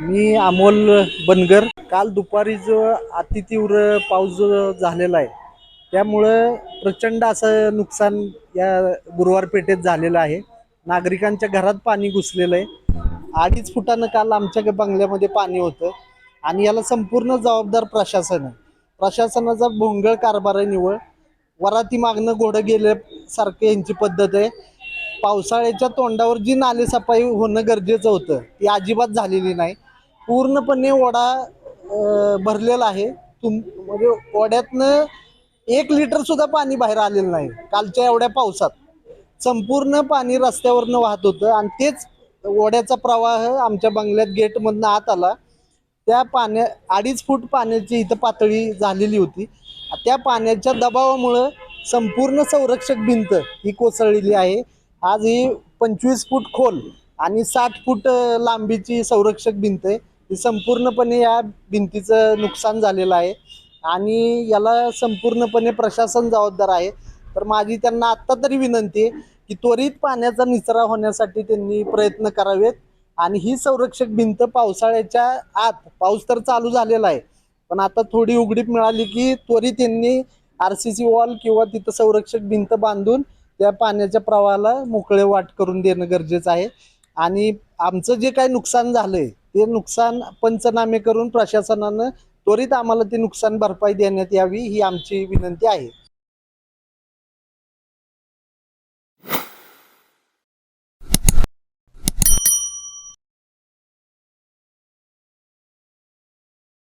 मी अमोल बनगर. काल दुपारी जो अतितीव्र पाऊस जो झालेला आहे त्यामुळं प्रचंड असं नुकसान या गुरुवार पेठेत झालेलं आहे. नागरिकांच्या घरात पाणी घुसलेलं आहे. अडीच फुटानं काल आमच्या बंगल्यामध्ये पाणी होतं आणि याला संपूर्ण जबाबदार प्रशासन आहे. प्रशासनाचा भोंगळ कारभार आहे निवळ वराती मागणं घोडं गेल्यासारखं यांची पद्धत आहे. पावसाळ्याच्या तोंडावर जी नालेसफाई होणं गरजेचं होतं ती अजिबात झालेली नाही. पूर्णपणे ओढा भरलेला आहे. तुम म्हणजे ओढ्यातनं एक लिटर सुद्धा पाणी बाहेर आलेलं नाही कालच्या एवढ्या पावसात. संपूर्ण पाणी रस्त्यावरनं वाहत होतं आणि तेच ओढ्याचा प्रवाह आमच्या बंगल्यात गेटमधनं आत आला. त्या पाण्या अडीच फूट पाण्याची इथं पातळी झालेली होती. त्या पाण्याच्या दबावामुळं संपूर्ण संरक्षक भिंत ही कोसळलेली आहे. आज ही पंचवीस फूट खोल आणि साठ फूट लांबीची संरक्षक भिंत आहे. ही संपूर्णपणे या भिंतीचं नुकसान झालेलं आहे. आणि याला संपूर्णपणे प्रशासन जबाबदार आहे. तर माझी त्यांना आत्ता तरी विनंती आहे की त्वरित पाण्याचा निचरा होण्यासाठी त्यांनी प्रयत्न करावेत. आणि ही संरक्षक भिंत पावसाळ्याच्या आत पाऊस तर चालू झालेला आहे पण आता थोडी उघडीप मिळाली की त्वरित त्यांनी आर सी सी वॉल किंवा तिथं संरक्षक भिंत बांधून त्या पाण्याच्या प्रवाहाला मोकळे वाट करून देणं गरजेचं आहे. आणि आमचं जे काही नुकसान झालंय ते नुकसान पंचनामे करून प्रशासनानं त्वरित आम्हाला ती नुकसान भरपाई देण्यात यावी ही आमची विनंती आहे.